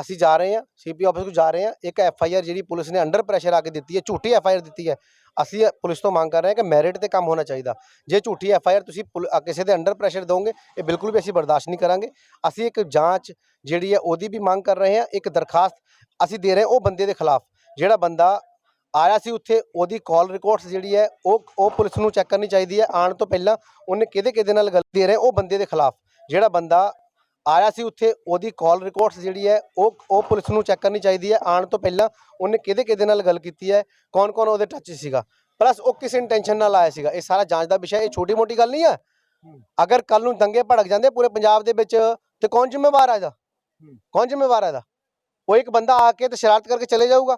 ਅਸੀਂ ਜਾ ਰਹੇ ਹਾਂ ਸੀਪੀ ਆਫਿਸ ਨੂੰ ਜਾ ਰਹੇ ਹਾਂ, ਇੱਕ ਐਫ ਆਈ ਆਰ ਜਿਹੜੀ ਪੁਲਿਸ ਨੇ ਅੰਡਰ ਪ੍ਰੈਸ਼ਰ ਆ ਕੇ ਦਿੱਤੀ ਹੈ, ਝੂਠੀ ਐਫ ਆਈ ਆਰ ਦਿੱਤੀ ਹੈ। ਅਸੀਂ ਪੁਲਿਸ ਤੋਂ ਮੰਗ ਕਰ ਰਹੇ ਹਾਂ ਕਿ ਮੈਰਿਟ ਤੇ ਕੰਮ ਹੋਣਾ ਚਾਹੀਦਾ। ਜੇ ਝੂਠੀ ਐਫ ਆਈ ਆਰ ਤੁਸੀਂ ਪੁਲ- ਕਿਸੇ ਦੇ ਅੰਡਰ ਪ੍ਰੈਸ਼ਰ ਦੋਗੇ ਇਹ ਬਿਲਕੁਲ ਵੀ ਅਸੀਂ ਬਰਦਾਸ਼ਤ ਨਹੀਂ ਕਰਾਂਗੇ। ਅਸੀਂ ਇੱਕ ਜਾਂਚ ਜਿਹੜੀ ਹੈ ਉਹਦੀ ਵੀ ਮੰਗ ਕਰ ਰਹੇ ਹਾਂ, ਇੱਕ ਦਰਖਾਸਤ ਅਸੀਂ ਦੇ ਰਹੇ ਹਾਂ ਉਹ ਬੰਦੇ ਦੇ ਖਿਲਾਫ। ਜਿਹੜਾ ਬੰਦਾ ਆਇਆ ਸੀ ਉੱਥੇ, ਉਹਦੀ ਕਾਲ ਰਿਕਾਰਡਸ ਜਿਹੜੀ ਹੈ, ਉਹ ਉਹ ਪੁਲਿਸ ਨੂੰ ਚੈੱਕ ਕਰਨੀ ਚਾਹੀਦੀ ਹੈ। ਆਉਣ ਤੋਂ ਪਹਿਲਾਂ ਉਹਨੇ ਕਿਹਦੇ ਕਿਹਦੇ ਨਾਲ ਗੱਲ ਦੇ ਰਹੇ, ਉਹ ਬੰਦੇ ਦੇ ਖਿਲਾਫ। ਜਿਹੜਾ ਬੰਦਾ ਆਇਆ ਸੀ ਉੱਥੇ ਉਹਦੀ ਕਾਲ ਰਿਕਾਰਡਸ ਜਿਹੜੀ ਹੈ ਉਹ ਉਹ ਪੁਲਿਸ ਨੂੰ ਚੈੱਕ ਕਰਨੀ ਚਾਹੀਦੀ ਹੈ। ਆਉਣ ਤੋਂ ਪਹਿਲਾਂ ਉਹਨੇ ਕਿਹਦੇ ਕਿਹਦੇ ਨਾਲ ਗੱਲ ਕੀਤੀ ਹੈ ਕੌਣ ਕੌਣ ਉਹਦੇ ਟੱਚ ਸੀਗਾ। ਪਲੱਸ ਉਹ ਕਿਸ ਇੰਟੈਂਸ਼ਨ ਨਾਲ ਆਇਆ ਸੀਗਾ। ਇਹ ਸਾਰਾ ਜਾਂਚ ਦਾ ਵਿਸ਼ਾ ਇਹ ਛੋਟੀ ਮੋਟੀ ਗੱਲ ਨਹੀਂ ਹੈ? ਅਗਰ ਕੱਲ ਨੂੰ ਦੰਗੇ ਭੜਕ ਜਾਂਦੇ ਪੂਰੇ ਪੰਜਾਬ ਦੇ ਵਿੱਚ ਤੇ ਕੌਣ ਜ਼ਿੰਮੇਵਾਰ ਹੈ ਇਹਦਾ? ਕੌਣ ਜ਼ਿੰਮੇਵਾਰ ਹੈ ਇਹਦਾ? ਉਹ ਇੱਕ ਬੰਦਾ ਆ ਕੇ ਤੇ ਸ਼ਰਾਰਤ ਕਰਕੇ ਚਲੇ ਜਾਊਗਾ।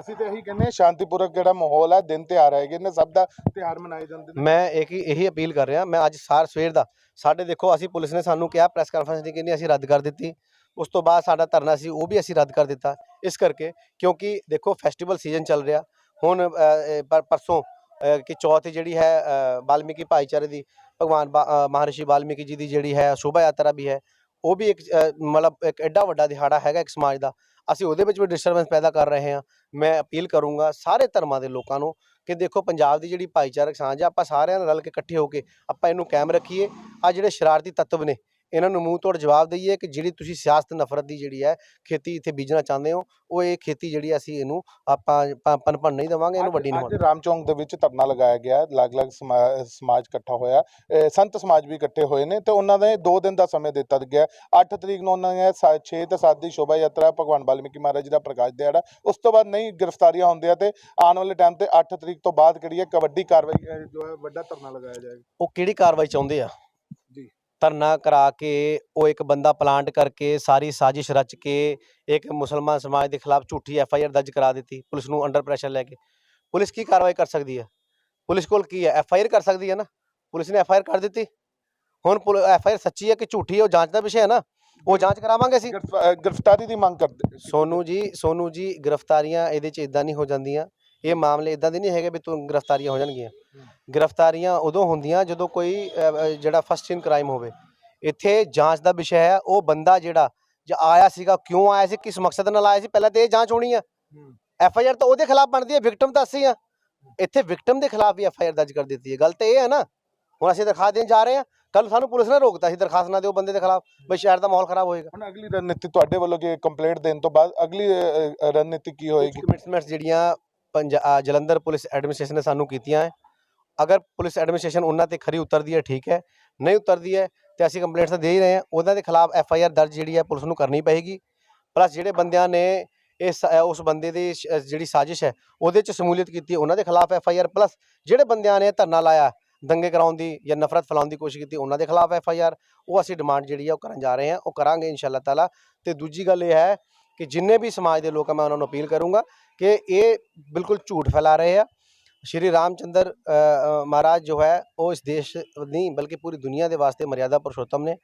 ਅਸੀਂ ਤਾਂ ਇਹੀ ਕਹਿੰਦੇ ਹਾਂ, ਸ਼ਾਂਤੀਪੂਰਕ ਜਿਹੜਾ ਮਾਹੌਲ ਹੈ, ਦਿਨ ਤਿਉਹਾਰ ਹੈਗੇ ਨੇ, ਸਭ ਦਾ ਤਿਉਹਾਰ ਮਨਾਏ ਜਾਂਦੇ ਨੇ। ਮੈਂ ਇੱਕ ਹੀ ਇਹੀ ਅਪੀਲ ਕਰ ਰਿਹਾ, ਮੈਂ ਅੱਜ ਸਾਰ ਸਵੇਰ ਦਾ, ਸਾਡੇ ਦੇਖੋ, ਅਸੀਂ ਪੁਲਿਸ ਨੇ ਸਾਨੂੰ ਕਿਹਾ, ਪ੍ਰੈਸ ਕਾਨਫਰੰਸ ਦੀ ਕਹਿੰਦੀ ਅਸੀਂ ਰੱਦ ਕਰ ਦਿੱਤੀ। ਉਸ ਤੋਂ ਬਾਅਦ ਸਾਡਾ ਧਰਨਾ ਸੀ, ਉਹ ਵੀ ਅਸੀਂ ਰੱਦ ਕਰ ਦਿੱਤਾ। ਇਸ ਕਰਕੇ, ਕਿਉਂਕਿ ਦੇਖੋ ਫੈਸਟੀਵਲ ਸੀਜ਼ਨ ਚੱਲ ਰਿਹਾ। ਹੁਣ ਪਰ- ਪਰਸੋਂ ਕਿ ਚੌਥ ਜਿਹੜੀ ਹੈ ਵਾਲਮੀਕੀ ਭਾਈਚਾਰੇ ਦੀ, ਭਗਵਾਨ ਬਾ- ਮਹਾਰਿਸ਼ੀ ਵਾਲਮੀਕੀ ਜੀ ਦੀ ਜਿਹੜੀ ਹੈ, ਸ਼ੋਭਾ ਯਾਤਰਾ ਵੀ ਹੈ, ਉਹ ਵੀ ਇੱਕ ਮਤਲਬ ਇੱਕ ਐਡਾ ਵੱਡਾ ਦਿਹਾੜਾ ਹੈਗਾ ਇੱਕ ਸਮਾਜ ਦਾ। ਅਸੀਂ ਉਹਦੇ ਵਿੱਚ ਵੀ ਡਿਸਟਰਬੈਂਸ ਪੈਦਾ ਕਰ ਰਹੇ ਹਾਂ। ਮੈਂ ਅਪੀਲ ਕਰੂੰਗਾ ਸਾਰੇ ਧਰਮਾਂ ਦੇ ਲੋਕਾਂ ਨੂੰ ਕਿ ਦੇਖੋ ਪੰਜਾਬ ਦੀ ਜਿਹੜੀ ਭਾਈਚਾਰਕ ਸਾਂਝ ਆ, ਆਪਾਂ ਸਾਰਿਆਂ ਨਾਲ ਰਲ ਕੇ ਇਕੱਠੇ ਹੋ ਕੇ ਆਪਾਂ ਇਹਨੂੰ ਕਾਇਮ ਰੱਖੀਏ। ਆ ਜਿਹੜੇ ਸ਼ਰਾਰਤੀ ਤੱਤਵ ਨੇ ਇਹਨਾਂ ਨੂੰ ਮੂੰਹ ਤੋੜ ਜਵਾਬ ਦਈਏ ਕਿ ਜਿਹੜੀ ਤੁਸੀਂ ਸਿਆਸਤ ਨਫ਼ਰਤ ਦੀ ਜਿਹੜੀ ਹੈ ਖੇਤੀ ਇੱਥੇ ਬੀਜਣਾ ਚਾਹੁੰਦੇ ਹੋ ਉਹ ਇਹ ਖੇਤੀ ਜਿਹੜੀ ਅਸੀਂ ਇਹਨੂੰ ਆਪਾਂ ਪ- ਪਨਪਣ ਨਹੀਂ ਦੇਵਾਂਗੇ ਇਹਨੂੰ ਵੱਡੀ ਨਹੀਂ ਅੱਜ ਰਾਮ ਚੌਂਕ ਦੇ ਵਿੱਚ ਧਰਨਾ ਲਗਾਇਆ ਗਿਆ ਹੈ, ਅਲੱਗ-ਅਲੱਗ ਸਮਾ- ਸਮਾਜ ਇਕੱਠਾ ਹੋਇਆ ਸੰਤ ਸਮਾਜ ਵੀ ਇਕੱਠੇ ਹੋਏ ਨੇ ਤੇ ਉਹਨਾਂ ਨੇ 2 ਦਿਨ ਦਾ ਸਮੇਂ ਦਿੱਤਾ ਗਿਆ 8 ਤਰੀਕ ਨੂੰ ਉਹਨਾਂ ਨੇ 6 ਤੇ 7 ਦੀ ਸ਼ੋਭਾ ਯਾਤਰਾ ਭਗਵਾਨ ਵਾਲਮੀਕੀ ਮਹਾਰਾਜ ਜੀ ਦਾ ਪ੍ਰਕਾਸ਼ ਦਿਹਾੜਾ ਉਸ ਤੋਂ ਬਾਅਦ ਨਹੀਂ ਗ੍ਰਿਫਤਾਰੀਆਂ ਹੁੰਦੀਆਂ ਤੇ ਆਉਣ ਵਾਲੇ ਟਾਈਮ ਤੇ 8 ਤਰੀਕ ਤੋਂ ਬਾਅਦ ਕਿਹੜੀ ਹੈ ਕਬੱਡੀ ਕਾਰਵਾਈ ਜੋ ਹੈ ਵੱਡਾ ਧਰਨਾ ਲਗਾਇਆ ਜਾਏਗਾ। ਉਹ ਕਿਹੜੀ ਕਾਰਵਾਈ ਚਾਹੁੰਦੇ ਆ? ਜੀ। ਧਰਨਾ ਕਰਾ ਕੇ ਉਹ ਇੱਕ ਬੰਦਾ ਪਲਾਂਟ ਕਰਕੇ ਸਾਰੀ ਸਾਜ਼ਿਸ਼ ਰਚ ਕੇ ਇੱਕ ਮੁਸਲਮਾਨ ਸਮਾਜ ਦੇ ਖਿਲਾਫ ਝੂਠੀ ਐਫ ਆਈ ਆਰ ਦਰਜ ਕਰਾ ਦਿੱਤੀ ਪੁਲਿਸ ਨੂੰ ਅੰਡਰ ਪ੍ਰੈਸ਼ਰ ਲੈ ਕੇ। ਪੁਲਿਸ ਕੀ ਕਾਰਵਾਈ ਕਰ ਸਕਦੀ ਹੈ? ਪੁਲਿਸ ਕੋਲ ਕੀ ਹੈ? ਐਫ ਆਈ ਆਰ ਕਰ ਸਕਦੀ ਹੈ ਨਾ? ਪੁਲਿਸ ਨੇ ਐਫ ਆਈ ਆਰ ਕਰ ਦਿੱਤੀ? ਹੁਣ ਐਫ ਆਈ ਆਰ ਸੱਚੀ ਹੈ ਕਿ ਝੂਠੀ ਹੈ? ਉਹ ਜਾਂਚ ਦਾ ਵਿਸ਼ਾ ਹੈ ਨਾ? ਉਹ ਜਾਂਚ ਕਰਾਵਾਂਗੇ ਅਸੀਂ? ਗ੍ਰਿਫਤਾਰੀ ਦੀ ਮੰਗ ਕਰਦੇ ਸੋਨੂ ਜੀ ਸੋਨੂ ਜੀ ਗ੍ਰਿਫਤਾਰੀਆਂ ਇਹਦੇ ਚ ਇਦਾਂ ਨਹੀਂ ਹੋ ਜਾਂਦੀਆਂ। ਇਹ ਮਾਮਲੇ ਇਦਾਂ ਦੇ ਨਹੀਂ ਹੈਗੇ ਵੀ ਤੂੰ ਗ੍ਰਿਫਤਾਰੀਆਂ ਹੋ ਜਾਣਗੀਆਂ। ਗ੍ਰਿਫਤਾਰੀਆਂ ਉਦੋਂ ਹੁੰਦੀਆਂ ਜਦੋਂ ਕੋਈ ਜਿਹੜਾ ਫਸਟ ਇਨ ਕ੍ਰਾਈਮ ਹੋਵੇ। ਇੱਥੇ ਜਾਂਚ ਦਾ ਵਿਸ਼ਾ ਹੈ ਉਹ ਬੰਦਾ ਜਿਹੜਾ ਜੇ ਆਇਆ ਸੀਗਾ ਕਿਉਂ ਆਇਆ ਸੀ ਕਿਸ ਮਕਸਦ ਨਾਲ ਆਇਆ ਸੀ ਪਹਿਲਾਂ ਤੇ ਇਹ ਜਾਂਚ ਹੋਣੀ ਆ। ਐਫ ਆਈ ਆਰ ਤਾਂ ਉਹਦੇ ਖਿਲਾਫ ਬਣਦੀ ਹੈ ਵਿਕਟਮ ਤਾਂ ਅਸੀਂ ਆ। ਇੱਥੇ ਵਿਕਟਮ ਦੇ ਖਿਲਾਫ ਵੀ ਐਫ ਆਈ ਆਰ ਦਰਜ ਕਰ ਦਿੱਤੀ ਹੈ ਗੱਲ ਤਾਂ ਇਹ ਹੈ ਨਾ ਹੁਣ ਅਸੀਂ ਦਰਖਾਸਤ ਦੇਣ ਜਾ ਰਹੇ ਹਾਂ ਕੱਲ ਸਾਨੂੰ ਪੁਲਿਸ ਨੇ ਰੋਕਤਾ ਸੀ ਦਰਖਾਸਤ ਨਾ ਦਿਓ ਬੰਦੇ ਦੇ ਖਿਲਾਫ ਬਈ ਸ਼ਹਿਰ ਦਾ ਮਾਹੌਲ ਖਰਾਬ ਹੋਏਗਾ। ਹੁਣ ਅਗਲੀ ਰਣਨੀਤੀ ਤੁਹਾਡੇ ਵੱਲੋਂ ਕਿ ਕੰਪਲੇਂਟ ਦੇਣ ਤੋਂ ਬਾਅਦ ਅਗਲੀ ਰਣਨੀਤੀ ਕੀ ਹੋਏਗੀ? ਕਮਿਟਮੈਂਟਸ ਜਿਹੜੀਆਂ ਪੰਜਾ ਜਲੰਧਰ ਪੁਲਿਸ ਐਡਮਿਨਿਸਟ੍ਰੇਸ਼ਨ ਨੇ ਸਾਨੂੰ ਕੀਤੀਆਂ ਹੈ ਅਗਰ ਪੁਲਿਸ ਐਡਮਿਨਿਸਟ੍ਰੇਸ਼ਨ ਉਹਨਾਂ ਤੇ ਖਰੀ ਉਤਰਦੀ ਹੈ ਠੀਕ ਹੈ ਨਹੀਂ ਉਤਰਦੀ ਹੈ ਤੇ ਅਸੀਂ ਕੰਪਲੇਂਟਸ ਤਾਂ ਦੇ ਹੀ ਰਹੇ ਹਾਂ। ਉਹਨਾਂ ਦੇ ਖਿਲਾਫ ਐਫ ਆਈ ਆਰ ਦਰਜ ਜਿਹੜੀ ਹੈ ਪੁਲਿਸ ਨੂੰ ਕਰਨੀ ਪਏਗੀ। ਪਲੱਸ ਜਿਹੜੇ ਬੰਦਿਆਂ ਨੇ ਇਸ ਉਸ ਬੰਦੇ ਦੀ ਸ਼- ਜਿਹੜੀ ਸਾਜ਼ਿਸ਼ ਹੈ ਉਹਦੇ ਚ ਸ਼ਮੂਲੀਅਤ ਕੀਤੀ, ਉਹਨਾਂ ਦੇ ਖਿਲਾਫ ਐਫ ਆਈ ਆਰ। ਪਲੱਸ ਜਿਹੜੇ ਬੰਦਿਆਂ ਨੇ ਧਰਨਾ ਲਾਇਆ, ਦੰਗੇ ਕਰਾਉਣ ਦੀ ਜਾਂ ਨਫ਼ਰਤ ਫੈਲਾਉਣ ਦੀ ਕੋਸ਼ਿਸ਼ ਕੀਤੀ, ਉਹਨਾਂ ਦੇ ਖਿਲਾਫ ਐਫ ਆਈ ਆਰ। ਉਹ ਅਸੀਂ ਡਿਮਾਂਡ ਜਿਹੜੀ ਹੈ ਉਹ ਕਰਨ ਜਾ ਰਹੇ ਹਾਂ, ਉਹ ਕਰਾਂਗੇ ਇਨਸ਼ਾਅੱਲਾ ਤਾਲਾ। ਤੇ ਦੂਜੀ ਗੱਲ ਇਹ ਹੈ ਕਿ ਜਿੰਨੇ ਵੀ ਸਮਾਜ ਦੇ ਲੋਕ ਆ, ਮੈਂ ਉਹਨਾਂ ਨੂੰ ਅਪੀਲ ਕਰੂੰਗਾ ਕਿ ਇਹ ਬਿਲਕੁਲ ਝੂਠ ਫੈਲਾ ਰਹੇ ਆ ਸ਼੍ਰੀ ਰਾਮਚੰਦਰ ਅ, ਮਹਾਰਾਜ ਜੋ ਹੈ ਉਹ ਇਸ ਦੇਸ਼ ਨਹੀਂ ਬਲਕਿ ਪੂਰੀ ਦੁਨੀਆ ਦੇ ਵਾਸਤੇ ਮਰਿਆਦਾ ਪੁਰਸ਼ੋਤਮ ਨੇ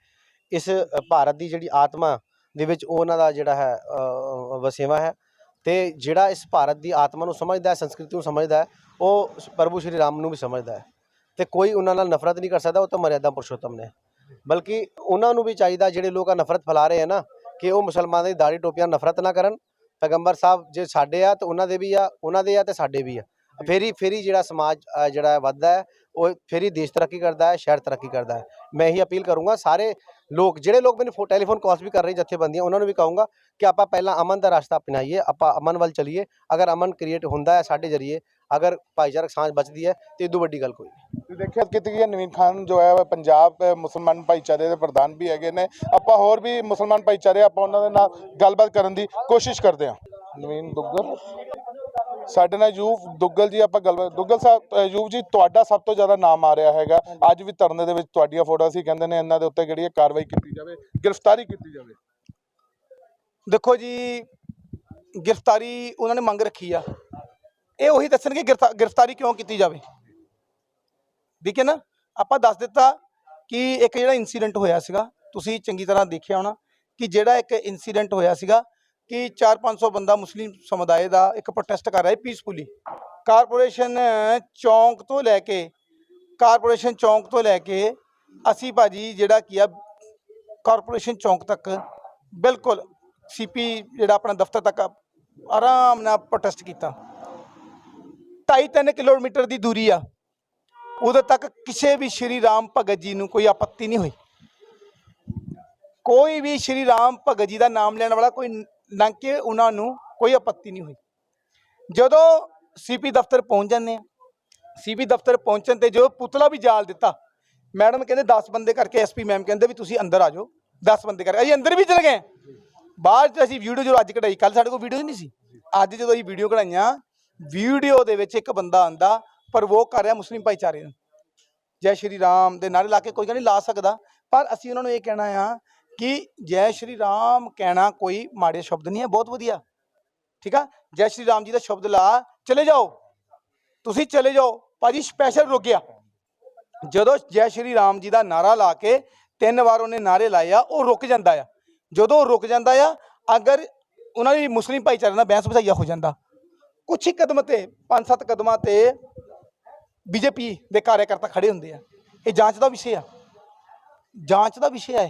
ਇਸ ਭਾਰਤ ਦੀ ਜਿਹੜੀ ਆਤਮਾ ਦੇ ਵਿੱਚ ਉਹਨਾਂ ਦਾ ਜਿਹੜਾ ਹੈ ਵਸੇਵਾ ਹੈ ਤੇ ਜਿਹੜਾ ਇਸ ਭਾਰਤ ਦੀ ਆਤਮਾ ਨੂੰ ਸਮਝਦਾ ਹੈ ਸੰਸਕ੍ਰਿਤੀ ਨੂੰ ਸਮਝਦਾ ਹੈ ਉਹ ਪ੍ਰਭੂ ਸ਼੍ਰੀ ਰਾਮ ਨੂੰ ਵੀ ਸਮਝਦਾ ਹੈ ਤੇ ਕੋਈ ਉਹਨਾਂ ਨਾਲ ਨਫ਼ਰਤ ਨਹੀਂ ਕਰ ਸਕਦਾ ਉਹ ਤਾਂ ਮਰਿਆਦਾ ਪੁਰਸ਼ੋਤਮ ਨੇ ਬਲਕਿ ਉਹਨਾਂ ਨੂੰ ਵੀ ਚਾਹੀਦਾ ਜਿਹੜੇ ਲੋਕ ਆ ਨਫ਼ਰਤ ਫੈਲਾ ਰਹੇ ਆ ਨਾ ਕਿ ਉਹ ਮੁਸਲਮਾਨਾਂ ਦੀ ਦਾੜੀ ਟੋਪੀਆਂ ਨਫ਼ਰਤ ਨਾ ਕਰਨ ਪੈਗੰਬਰ ਸਾਹਿਬ ਜੇ ਸਾਡੇ ਆ ਤੇ ਉਹਨਾਂ ਦੇ ਵੀ ਆ ਉਹਨਾਂ ਦੇ ਆ ਤੇ ਸਾਡੇ ਵੀ ਆ। ਫੇਰੀ ਫੇਰੀ ਜਿਹੜਾ ਸਮਾਜ ਜਿਹੜਾ ਹੈ ਵੱਧਦਾ ਹੈ ਉਹ ਫੇਰੀ ਦੇਸ਼ ਤਰੱਕੀ ਕਰਦਾ ਹੈ ਸ਼ਹਿਰ ਤਰੱਕੀ ਕਰਦਾ ਹੈ। ਮੈਂ ਇਹੀ ਅਪੀਲ ਕਰੂੰਗਾ ਸਾਰੇ ਲੋਕ ਜਿਹੜੇ ਲੋਕ ਮੈਨੂੰ ਟੈਲੀਫੋਨ ਕਾਲਸ ਵੀ ਕਰ ਰਹੇ ਜਥੇਬੰਦੀਆਂ ਉਹਨਾਂ ਨੂੰ ਵੀ ਕਹੂੰਗਾ ਕਿ ਆਪਾਂ ਪਹਿਲਾਂ ਅਮਨ ਦਾ ਰਸਤਾ ਅਪਣਾਈਏ ਆਪਾਂ ਅਮਨ ਵੱਲ ਚੱਲੀਏ। ਅਗਰ ਅਮਨ ਕ੍ਰੀਏਟ ਹੁੰਦਾ ਹੈ ਸਾਡੇ ਜਰੀਏ ਅਗਰ ਭਾਈਚਾਰਕ ਸਾਂਝ ਬਚਦੀ ਹੈ ਤੇ ਇਦੋਂ ਵੱਡੀ ਗੱਲ ਕੋਈ ਨਹੀਂ। ਤੁਸੀਂ ਦੇਖਿਆ ਕੀਤੀ ਨਵੀਨ ਖਾਨ ਜੋ ਹੈ ਪੰਜਾਬ ਮੁਸਲਮਾਨ ਭਾਈਚਾਰੇ ਦੇ ਪ੍ਰਧਾਨ ਵੀ ਹੈਗੇ ਨੇ। ਆਪਾਂ ਹੋਰ ਵੀ ਮੁਸਲਮਾਨ ਭਾਈਚਾਰੇ ਆਪਾਂ ਉਹਨਾਂ ਦੇ ਨਾਲ ਗੱਲਬਾਤ ਕਰਨ ਦੀ ਕੋਸ਼ਿਸ਼ ਕਰਦੇ ਹਾਂ। ਨਵੀਨ ਦੁੱਗਲ। ਸਾਡੇ ਨਾਲ ਯੂਬ ਦੁੱਗਲ ਜੀ ਆਪਾਂ ਗੱਲਬਾਤ ਦੁੱਗਲ ਸਾਹਿਬ ਯੂਬ ਜੀ ਤੁਹਾਡਾ ਸਭ ਤੋਂ ਜ਼ਿਆਦਾ ਨਾਮ ਆ ਰਿਹਾ ਹੈਗਾ। ਅੱਜ ਵੀ ਧਰਨੇ ਦੇ ਵਿੱਚ ਤੁਹਾਡੀਆਂ ਫੋਟੋਆਂ ਸੀ ਕਹਿੰਦੇ ਨੇ ਇਹਨਾਂ ਦੇ ਉੱਤੇ ਜਿਹੜੀ ਹੈ ਕਾਰਵਾਈ ਕੀਤੀ ਜਾਵੇ ਗ੍ਰਿਫਤਾਰੀ ਕੀਤੀ ਜਾਵੇ। ਦੇਖੋ ਜੀ ਗ੍ਰਿਫਤਾਰੀ ਉਹਨਾਂ ਨੇ ਮੰਗ ਰੱਖੀ ਆ। ਇਹ ਉਹੀ ਦੱਸਣਗੇ ਗ੍ਰਿਫਤਾ- ਗ੍ਰਿਫਤਾਰੀ ਕਿਉਂ ਕੀਤੀ ਜਾਵੇ? ਠੀਕ ਹੈ ਨਾ, ਆਪਾਂ ਦੱਸ ਦਿੱਤਾ ਕਿ ਇੱਕ ਜਿਹੜਾ ਇਨਸੀਡੈਂਟ ਹੋਇਆ ਸੀਗਾ, ਤੁਸੀਂ ਚੰਗੀ ਤਰ੍ਹਾਂ ਦੇਖਿਆ ਹੋਣਾ ਕਿ ਜਿਹੜਾ ਇੱਕ ਇਨਸੀਡੈਂਟ ਹੋਇਆ ਸੀਗਾ ਕਿ 4-500 ਬੰਦਾ ਮੁਸਲਿਮ ਸਮੁਦਾਇ ਦਾ ਇੱਕ ਪ੍ਰੋਟੈਸਟ ਕਰ ਰਿਹਾ ਹੈ ਪੀਸਫੁਲੀ ਕਾਰਪੋਰੇਸ਼ਨ ਚੌਂਕ ਤੋਂ ਲੈ ਕੇ, ਕਾਰਪੋਰੇਸ਼ਨ ਚੌਂਕ ਤੋਂ ਲੈ ਕੇ ਅਸੀਂ ਭਾਜੀ ਜਿਹੜਾ ਕੀ ਆ, ਕਾਰਪੋਰੇਸ਼ਨ ਚੌਂਕ ਤੱਕ ਬਿਲਕੁਲ ਸੀਪੀ ਜਿਹੜਾ ਆਪਣਾ ਦਫ਼ਤਰ ਤੱਕ ਆਰਾਮ ਨਾਲ ਪ੍ਰੋਟੈਸਟ ਕੀਤਾ। 2.5-3 ਕਿਲੋਮੀਟਰ ਦੀ ਦੂਰੀ ਆ। ਉਦੋਂ ਤੱਕ ਕਿਸੇ ਵੀ ਸ਼੍ਰੀ ਰਾਮ ਭਗਤ ਜੀ ਨੂੰ ਕੋਈ ਆਪੱਤੀ ਨਹੀਂ ਹੋਈ। ਕੋਈ ਵੀ ਸ਼੍ਰੀ ਰਾਮ ਭਗਤ ਜੀ ਦਾ ਨਾਮ ਲੈਣ ਵਾਲਾ ਕੋਈ ਲੰਘ ਕੇ ਉਹਨਾਂ ਨੂੰ ਕੋਈ ਆਪੱਤੀ ਨਹੀਂ ਹੋਈ। ਜਦੋਂ ਸੀਪੀ ਦਫ਼ਤਰ ਪਹੁੰਚ ਜਾਂਦੇ ਆ, ਸੀਪੀ ਦਫ਼ਤਰ ਪਹੁੰਚਣ ਤੇ ਜੋ ਪੁਤਲਾ ਵੀ ਜਾਲ ਦਿੱਤਾ, ਮੈਡਮ ਕਹਿੰਦੇ 10 ਬੰਦੇ ਕਰਕੇ ਐਸਪੀ ਮੈਮ ਕਹਿੰਦੇ ਵੀ ਤੁਸੀਂ ਅੰਦਰ ਆ ਜਾਓ 10 ਬੰਦੇ ਕਰਕੇ। ਅਸੀਂ ਅੰਦਰ ਵੀ ਚਲੇ ਗਏ। ਬਾਅਦ ਚ ਅਸੀਂ ਵੀਡੀਓ ਜਦੋਂ ਅੱਜ ਕਢਾਈ ਕੱਲ ਸਾਡੇ ਕੋਲ ਵੀਡੀਓ ਨਹੀਂ ਸੀ। ਅੱਜ ਜਦੋਂ ਅਸੀਂ ਵੀਡੀਓ ਕਢਾਈਆਂ ਵੀਡੀਓ ਦੇ ਵਿੱਚ ਇੱਕ ਬੰਦਾ ਆਂਦਾ, ਪ੍ਰਵੋਕ ਕਰ ਰਿਹਾ ਮੁਸਲਿਮ ਭਾਈਚਾਰੇ ਨੂੰ। ਜੈ ਸ਼੍ਰੀ ਰਾਮ ਦੇ ਨਾਰੇ ਲਾ ਕੇ ਕੋਈ ਗੱਲ ਨਹੀਂ ਲਾ ਸਕਦਾ। ਪਰ ਅਸੀਂ ਉਹਨਾਂ ਨੂੰ ਇਹ ਕਹਿਣਾ ਆ ਕਿ ਜੈ ਸ਼੍ਰੀ ਰਾਮ ਕਹਿਣਾ ਕੋਈ ਮਾੜੇ ਸ਼ਬਦ ਨਹੀਂ ਹੈ ਬਹੁਤ ਵਧੀਆ। ਠੀਕ ਆ? ਜੈ ਸ਼੍ਰੀ ਰਾਮ ਜੀ ਦਾ ਸ਼ਬਦ ਲਾ, ਚਲੇ ਜਾਓ। ਤੁਸੀਂ ਚਲੇ ਜਾਓ। ਭਾਜੀ ਸਪੈਸ਼ਲ ਰੁਕਿਆ ਜਦੋਂ ਜੈ ਸ਼੍ਰੀ ਰਾਮ ਜੀ ਦਾ ਨਾਰਾ ਲਾ ਕੇ ਤਿੰਨ ਵਾਰ ਉਹਨੇ ਨਾਰੇ ਲਾਏ ਆ, ਉਹ ਰੁਕ ਜਾਂਦਾ ਆ। ਜਦੋਂ ਉਹ ਰੁਕ ਜਾਂਦਾ ਆ, ਅਗਰ ਉਹਨਾਂ ਦੀ ਮੁਸਲਿਮ ਭਾਈਚਾਰੇ ਨਾਲ ਬਹਿਸ ਬਸਾਈਆ ਹੋ ਜਾਂਦਾ। ਕੁਛ ਹੀ ਕਦਮ ਤੇ, ਪੰਜ ਸੱਤ ਕਦਮਾਂ ਤੇ ਬੀਜੇਪੀ ਦੇ ਕਾਰਜਕਰਤਾ ਖੜੇ ਹੁੰਦੇ ਆ। ਇਹ ਜਾਂਚ ਦਾ ਵਿਸ਼ੇ ਆ। ਜਾਂਚ ਦਾ ਵਿਸ਼ੇ ਹੈ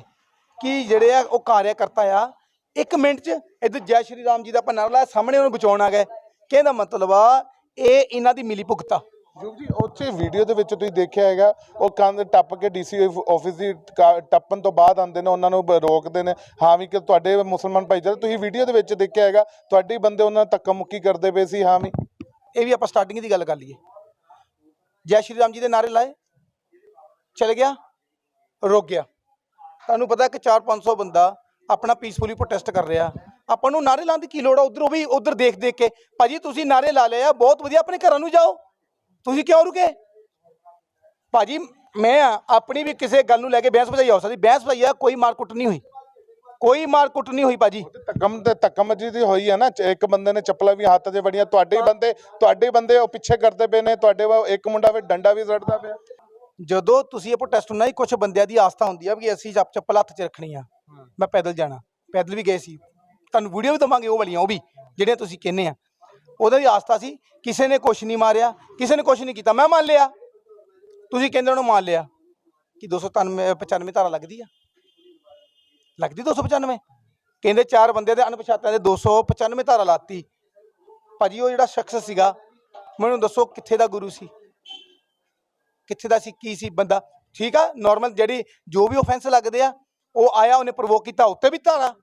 ਕਿ ਜਿਹੜੇ ਆ ਉਹ ਕਾਰਜਕਰਤਾ ਆ। ਇੱਕ ਮਿੰਟ 'ਚ ਇਧਰ ਜੈ ਸ਼੍ਰੀ ਰਾਮ ਜੀ ਦਾ ਆਪਾਂ ਨਾਰਾ ਲਾਇਆ, ਸਾਹਮਣੇ ਉਹਨੂੰ ਬਚਾਉਣ ਆ ਗਏ। ਕਹਿੰਦਾ ਮਤਲਬ ਆ, ਇਹ ਇਹਨਾਂ ਦੀ ਮਿਲੀ ਭੁਗਤਾ ਜੁਗ ਜੀ, ਉੱਥੇ ਵੀਡੀਓ ਦੇ ਵਿੱਚ ਤੁਸੀਂ ਦੇਖਿਆ ਹੈਗਾ, ਉਹ ਕੰਧ ਟੱਪ ਕੇ ਡੀਸੀ ਆਫਿਸ ਦੀ ਕਾ- ਟੱਪਣ ਤੋਂ ਬਾਅਦ ਆਉਂਦੇ ਨੇ, ਉਹਨਾਂ ਨੂੰ ਬ- ਰੋਕਦੇ ਨੇ। ਹਾਂ ਵੀ ਕਿ ਤੁਹਾਡੇ ਮੁਸਲਮਾਨ ਭਾਈਚਾਰੇ ਤੁਸੀਂ ਵੀਡੀਓ ਦੇ ਵਿੱਚ ਦੇਖਿਆ ਹੈਗਾ, ਤੁਹਾਡੇ ਹੀ ਬੰਦੇ ਉਹਨਾਂ ਨਾਲ ਧੱਕਾ ਮੁੱਕੀ ਕਰਦੇ ਪਏ ਸੀ, ਹਾਂ ਵੀ। ਇਹ ਵੀ ਆਪਾਂ ਸਟਾਰਟਿੰਗ ਦੀ ਗੱਲ ਕਰ ਲਈਏ। ਜੈ ਸ਼੍ਰੀ ਰਾਮ ਜੀ ਦੇ ਨਾਰੇ ਲਾਏ, ਚਲ ਗਿਆ, ਰੁਕ ਗਿਆ। ਤੁਹਾਨੂੰ ਪਤਾ ਕਿ 4-500 ਬੰਦਾ ਆਪਣਾ ਪੀਸਫੁਲੀ ਪ੍ਰੋਟੈਸਟ ਕਰ ਰਿਹਾ। ਆਪਾਂ ਨੂੰ ਨਾਰੇ ਲਾਉਣ ਦੀ ਕੀ ਲੋੜ ਆ? ਉਧਰ ਉਹ ਵੀ ਉਧਰ ਦੇਖ ਦੇਖ ਕੇ, ਭਾਜੀ ਤੁਸੀਂ ਨਾਰੇ ਲਾ ਲਏ ਆ, ਬਹੁਤ ਵਧੀਆ, ਆਪਣੇ ਘਰਾਂ ਨੂੰ ਜਾਓ। ਤੁਸੀਂ ਕਿਉਂ ਰੁਕੇ? ਭਾਜੀ ਮੈਂ ਆਪਣੀ ਵੀ ਕਿਸੇ ਗੱਲ ਨੂੰ ਲੈ ਕੇ ਬਹਿਸ ਭਜਾਈ ਹੋ ਸਕਦੀ ਬਹਿਸ ਭਜਾਈ ਆ ਕੋਈ ਮਾਰ ਕੁੱਟ ਨਹੀਂ ਹੋਈ। ਕੋਈ ਮਾਰ ਕੁੱਟ ਨਹੀਂ ਹੋਈ ਭਾਜੀ। ਧੱਕਮ ਤੇ ਧੱਕਾਮੱਜੀ ਦੀ ਹੋਈ ਹੈ ਨਾ ਇੱਕ ਬੰਦੇ ਨੇ ਚੱਪਲਾਂ ਵੀ ਹੱਥ 'ਚ ਵੜੀਆਂ ਤੁਹਾਡੇ ਬੰਦੇ ਤੁਹਾਡੇ ਬੰਦੇ ਉਹ ਪਿੱਛੇ ਕਰਦੇ ਪਏ ਨੇ ਤੁਹਾਡੇ ਇੱਕ ਮੁੰਡਾ ਵੀ ਡੰਡਾ ਵੀ ਜ਼ੜਦਾ ਪਿਆ। ਜਦੋਂ ਤੁਸੀਂ ਇਹ ਪ੍ਰੋਟੈਸਟ ਹੁੰਦਾ ਹੀ ਕੁਝ ਬੰਦਿਆਂ ਦੀ ਆਸਥਾ ਹੁੰਦੀ ਆ ਵੀ ਅਸੀਂ ਚੱਪ ਚੱਪਲ ਹੱਥ 'ਚ ਰੱਖਣੀ ਆ। ਮੈਂ ਪੈਦਲ ਜਾਣਾ। ਪੈਦਲ ਵੀ ਗਏ ਸੀ। ਤੁਹਾਨੂੰ ਵੀਡੀਓ ਵੀ ਦਵਾਂਗੇ ਉਹ ਵਾਲੀਆਂ ਉਹ ਵੀ ਜਿਹੜੀਆਂ ਤੁਸੀਂ ਕਹਿੰਦੇ ਆ। ਉਹਦਾ ਦੀ ਆਸਥਾ ਸੀ, ਕਿਸੇ ਨੇ ਕੁਛ ਨਹੀਂ ਮਾਰਿਆ, ਕਿਸੇ ਨੇ ਕੁਛ ਨਹੀਂ ਕੀਤਾ। ਮੈਂ ਮੰਨ ਲਿਆ, ਤੁਸੀਂ ਕਹਿੰਦੇ ਉਹਨੂੰ ਮੰਨ ਲਿਆ ਕਿ 295 95 ਧਾਰਾ ਲੱਗਦੀ ਆ। ਲੱਗਦੀ 295 ਕਹਿੰਦੇ ਚਾਰ ਬੰਦੇ ਦੇ ਅਣਪਛਾਤਿਆਂ ਦੇ 295 ਧਾਰਾ ਲਾਤੀ। ਭਾਜੀ, ਉਹ ਜਿਹੜਾ ਸ਼ਖਸ ਸੀਗਾ, ਮੈਨੂੰ ਦੱਸੋ ਕਿੱਥੇ ਦਾ ਗੁਰੂ ਸੀ? ਕਿੱਥੇ ਦਾ ਸੀ, ਕੀ ਸੀ ਬੰਦਾ? ਠੀਕ ਆ ਨਾਰਮਲ ਜਿਹੜੀ ਜੋ ਵੀ ਆਫੈਂਸ ਲੱਗਦੇ ਆ, ਉਹ ਆਇਆ, ਉਹਨੇ ਪ੍ਰੋਵੋਕ ਕੀਤਾ, ਉੱਤੇ ਵੀ ਧਾਰਾ।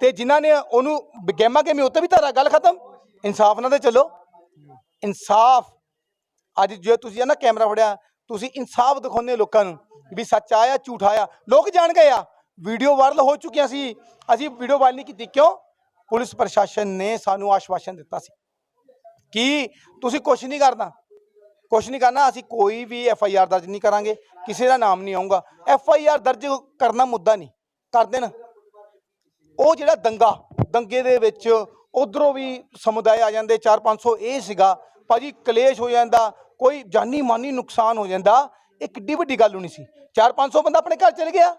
ਤੇ ਜਿਨ੍ਹਾਂ ਨੇ ਉਹਨੂੰ ਗੇਮਾ ਗੇਮੀ ਉੱਤੇ ਵੀ ਧਾਰਾ, ਗੱਲ ਖਤਮ। ਇਨਸਾਫ ਨਾਲ ਤੇ ਚੱਲੋ। ਇਨਸਾਫ। ਅੱਜ ਜੇ ਤੁਸੀਂ ਆ ਨਾ ਕੈਮਰਾ ਫੜਿਆ, ਤੁਸੀਂ ਇਨਸਾਫ ਦਿਖਾਉਂਦੇ ਹੋ ਲੋਕਾਂ ਨੂੰ ਵੀ ਸੱਚ ਆਇਆ, ਝੂਠ ਆਇਆ। ਲੋਕ ਜਾਣ ਗਏ ਆ। ਵੀਡੀਓ ਵਾਇਰਲ ਹੋ ਚੁੱਕੀਆਂ ਸੀ। ਅਸੀਂ ਵੀਡੀਓ ਵਾਇਰਲ ਨਹੀਂ ਕੀਤੀ। ਕਿਉਂ? ਪੁਲਿਸ ਪ੍ਰਸ਼ਾਸਨ ਨੇ ਸਾਨੂੰ ਆਸ਼ਵਾਸਨ ਦਿੱਤਾ ਸੀ। ਕਿ ਤੁਸੀਂ ਕੁਝ ਨਹੀਂ ਕਰਨਾ? ਕੁਛ ਨਹੀਂ ਕਰਨਾ। ਅਸੀਂ ਕੋਈ ਵੀ ਐਫ ਆਈ ਆਰ ਦਰਜ ਨਹੀਂ ਕਰਾਂਗੇ। ਕਿਸੇ ਦਾ ਨਾਮ ਨਹੀਂ ਆਊਗਾ। ਐਫ ਆਈ ਆਰ ਦਰਜ ਕਰਨਾ ਮੁੱਦਾ ਨਹੀਂ। ਕਰ ਦੇਣ। ਉਹ ਜਿਹੜਾ ਦੰਗਾ, ਦੰਗੇ ਦੇ ਵਿੱਚ ਉਧਰੋਂ ਵੀ ਸਮੁਦਾਇ ਆ ਜਾਂਦੇ 4-500 ਇਹ ਸੀਗਾ, ਭਾਜੀ ਕਲੇਸ਼ ਹੋ ਜਾਂਦਾ, ਕੋਈ ਜਾਨੀ ਮਾਨੀ ਨੁਕਸਾਨ ਹੋ ਜਾਂਦਾ, ਇਹ ਕਿੱਡੀ ਵੱਡੀ ਗੱਲ ਹੋਣੀ ਸੀ। 4-500 ਬੰਦਾ ਆਪਣੇ ਘਰ ਚਲੇ ਗਿਆ।